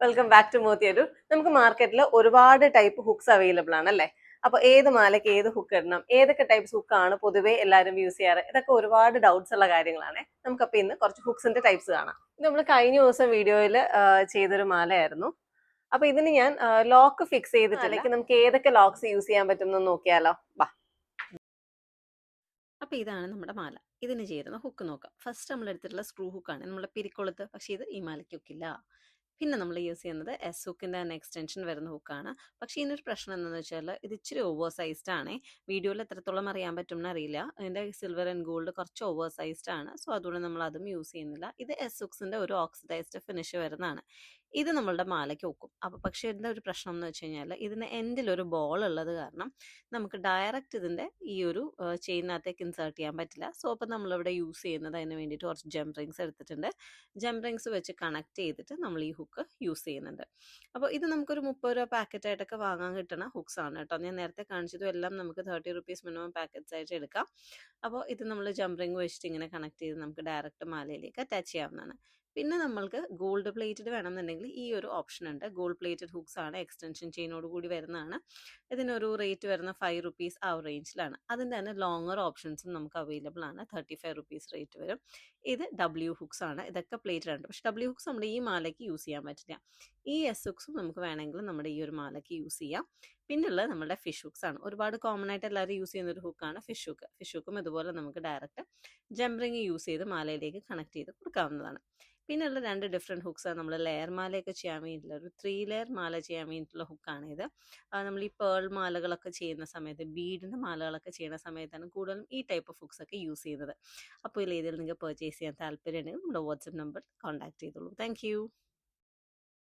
Welcome back to Mothi Aroor നമുക്ക് മാർക്കറ്റിൽ ഒരുപാട് ടൈപ്പ് ഹുക്സ് അവൈലബിൾ ആണ് അല്ലേ? അപ്പൊ ഏത് മാലയ്ക്ക് ഏത് ഹുക്ക് ഇടണം? ഏതൊക്കെ ഹുക്ക് ആണ് പൊതുവേ എല്ലാവരും യൂസ് ചെയ്യാറ്? ഇതൊക്കെ ഒരുപാട് ഡൗട്ട്സ് ഉള്ള കാര്യങ്ങളാണ്. നമുക്കപ്പോൾ ഇന്ന് കുറച്ച് ഹുക്സിന്റെ ടൈപ്സ് കാണാം. ഇത് നമ്മൾ കഴിഞ്ഞ ദിവസം വീഡിയോയിൽ ചെയ്തൊരു മാലയായിരുന്നു. അപ്പൊ ഇതിന് ഞാൻ ലോക്ക് ഫിക്സ് ചെയ്തിട്ടില്ലെങ്കിൽ നമുക്ക് ഏതൊക്കെ ലോക്സ് യൂസ് ചെയ്യാൻ പറ്റും എന്ന് നോക്കിയാലോ? വാ. അപ്പൊ ഇതാണ് നമ്മുടെ മാല. ഇതിന് ചേരുന്ന ഹുക്ക് നോക്കാം. ഫസ്റ്റ് നമ്മൾ എടുത്തിട്ടുള്ള സ്ക്രൂ ഹുക്കാണ് നമ്മളെ പിരിക്കൊളുത്ത്. പക്ഷേ ഇത് ഈ മാലയ്ക്ക് ഹുക്കില്ല പിന്നെ നമ്മൾ യൂസ് ചെയ്യുന്നത് എസ് ഹുക്കിന്റെ തന്നെ എക്സ്റ്റൻഷൻ വരുന്ന ഹുക്കാണ് പക്ഷേ ഇതിനൊരു പ്രശ്നം എന്താണെന്ന് വെച്ചാൽ ഇത് ഇച്ചിരി ഓവർ സൈസ്ഡ് ആണ്. വീഡിയോയിൽ എത്രത്തോളം അറിയാൻ പറ്റുമെന്ന് അറിയില്ല. ഇതിന്റെ സിൽവർ ആൻഡ് ഗോൾഡ് കുറച്ച് ഓവർ സൈസ്ഡ് ആണ്. സോ അതുകൊണ്ട് നമ്മൾ അതും യൂസ് ചെയ്യുന്നില്ല. ഇത് എസ് ഹുക്സിന്റെ ഒരു ഓക്സിഡൈസ്ഡ് ഫിനിഷ് വരുന്നതാണ്. ഇത് നമ്മളുടെ മാലയ്ക്ക് വെക്കും അപ്പോൾ പക്ഷേ എന്താ ഒരു പ്രശ്നം എന്ന് വെച്ച് കഴിഞ്ഞാൽ ഇതിന് ഒരു ബോൾ ഉള്ളത് കാരണം നമുക്ക് ഡയറക്റ്റ് ഇതിന്റെ ഈ ഒരു ചെയിനകത്തേക്ക് ഇൻസേർട്ട് ചെയ്യാൻ പറ്റില്ല. സോ അപ്പോൾ നമ്മളിവിടെ യൂസ് ചെയ്യുന്നത് അതിന് വേണ്ടിയിട്ട് കുറച്ച് ജംപ് റിങ്സ് എടുത്തിട്ടുണ്ട്. ജംപ് റിങ്സ് വെച്ച് കണക്ട് ചെയ്തിട്ട് നമ്മൾ ഈ ഹുക്ക് യൂസ് ചെയ്യുന്നുണ്ട്. അപ്പോൾ ഇത് നമുക്കൊരു മുപ്പത് രൂപ പാക്കറ്റ് ആയിട്ടൊക്കെ വാങ്ങാൻ കിട്ടുന്ന ഹുക്സ് ആണ് കേട്ടോ. ഞാൻ നേരത്തെ കാണിച്ചതും എല്ലാം നമുക്ക് തേർട്ടി റുപ്പീസ് മിനിമം പാക്കറ്റ്സ് ആയിട്ട് എടുക്കാം. അപ്പോൾ ഇത് നമ്മൾ ജംപ് റിങ് വെച്ചിട്ട് ഇങ്ങനെ കണക്ട് ചെയ്ത് നമുക്ക് ഡയറക്റ്റ് മാലയിലേക്ക് അറ്റാച്ച് ചെയ്യാവുന്നതാണ്. പിന്നെ നമ്മൾക്ക് ഗോൾഡ് പ്ലേറ്റഡ് വേണമെന്നുണ്ടെങ്കിൽ ഈ ഒരു ഓപ്ഷൻ ഉണ്ട്. ഗോൾഡ് പ്ലേറ്റഡ് ഹുക്സ് ആണ് എക്സ്റ്റൻഷൻ ചെയിനോട് കൂടി വരുന്നതാണ്. ഇതിനൊരു റേറ്റ് വരുന്ന ഫൈവ് റുപ്പീസ് ആ റേഞ്ചിലാണ് അതിന്റെ തന്നെ ലോങ്ങർ ഓപ്ഷൻസും നമുക്ക് അവൈലബിൾ ആണ്. തേർട്ടി ഫൈവ് റുപ്പീസ് റേറ്റ് വരും. ഇത് ഡബ്ല്യു ഹുക്സ് ആണ്. ഇതൊക്കെ പ്ലേറ്റഡ് ആണ്. പക്ഷെ ഡബ്ല്യു ഹുക്സ് നമ്മുടെ ഈ മാലയ്ക്ക് യൂസ് ചെയ്യാൻ പറ്റില്ല. ഈ എസ് ഹുക്സും നമുക്ക് വേണമെങ്കിൽ നമ്മുടെ ഈ ഒരു മാലയ്ക്ക് യൂസ് ചെയ്യാം. പിന്നുള്ളത് നമ്മുടെ ഫിഷ് ഹുക്സ് ആണ്. ഒരുപാട് കോമൺ ആയിട്ട് എല്ലാവരും യൂസ് ചെയ്യുന്ന ഒരു ഹുക്കാണ് ഫിഷ് ഹുക്ക് ഫിഷ് ഹുക്കും ഇതുപോലെ നമുക്ക് ഡയറക്റ്റ് ജംറിങ് യൂസ് ചെയ്ത് മാലയിലേക്ക് കണക്ട് ചെയ്ത് കൊടുക്കാവുന്നതാണ്. പിന്നെയുള്ള രണ്ട് ഡിഫറെന്റ് ഹുക്സ് നമ്മൾ ലെയർ മാലയൊക്കെ ചെയ്യാൻ വേണ്ടിയിട്ടുള്ള ഒരു ത്രീ ലെയർ മാല ചെയ്യാൻ വേണ്ടിയിട്ടുള്ള ഹുക്കാണ് ഇത്. നമ്മൾ ഈ പേൾ മാലകളൊക്കെ ചെയ്യുന്ന സമയത്ത് ബീഡിന്റെ മാലകളൊക്കെ ചെയ്യുന്ന സമയത്താണ് കൂടുതലും ഈ ടൈപ്പ് ഓഫ് ഹുക്സ് ഒക്കെ യൂസ് ചെയ്യുന്നത്. അപ്പോൾ ഇതിൽ നിങ്ങൾക്ക് പർച്ചേസ് ചെയ്യാൻ താല്പര്യമുണ്ടെങ്കിൽ നമ്മുടെ വാട്സപ്പ് നമ്പർ കോൺടാക്ട് ചെയ്തോളൂ. താങ്ക്